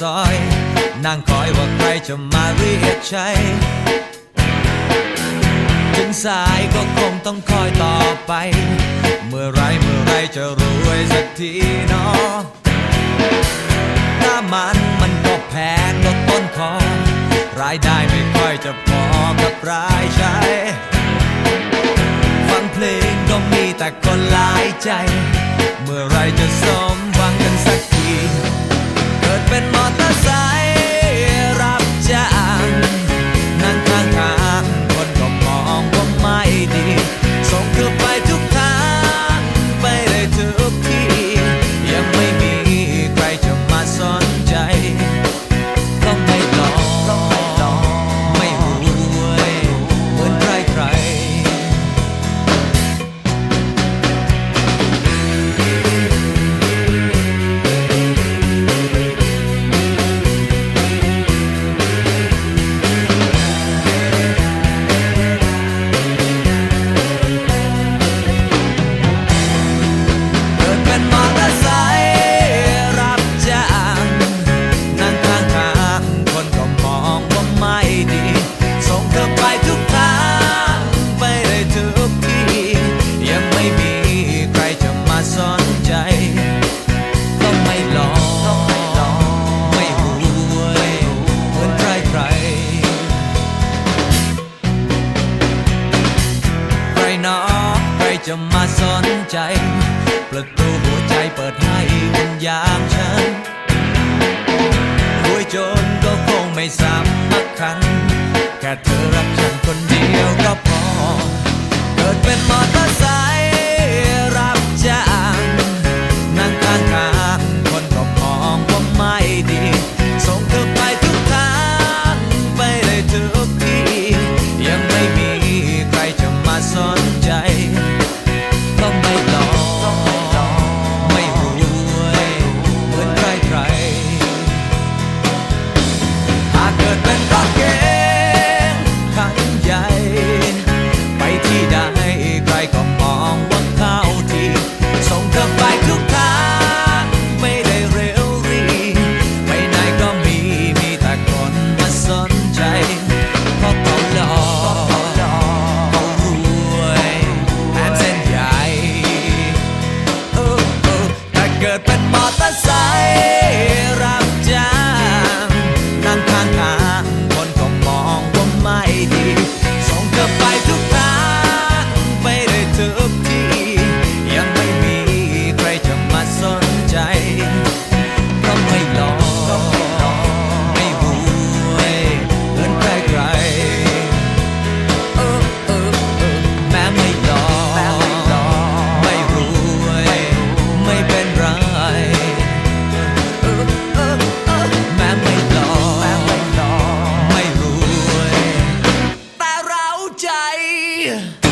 นั่งคอยว่าใครจะมาเรียกใช้ ถึงสายก็คงต้องคอยต่อไป เมื่อไรเมื่อไรจะรวยสักทีเนาะน้ำมันมันก็แพงลดต้นคอ รายได้ไม่ค่อยจะพอกับรายใช้ฟังเพลงก็มีแต่คนหลายใจ เมื่อไรจะสมหวังกันสักที หนอใครจะมาสนใจ ประตูหัวใจเปิดให้คนอย่างฉันรวยจนก็คงไม่สำคัญแค่เธอรัก dia.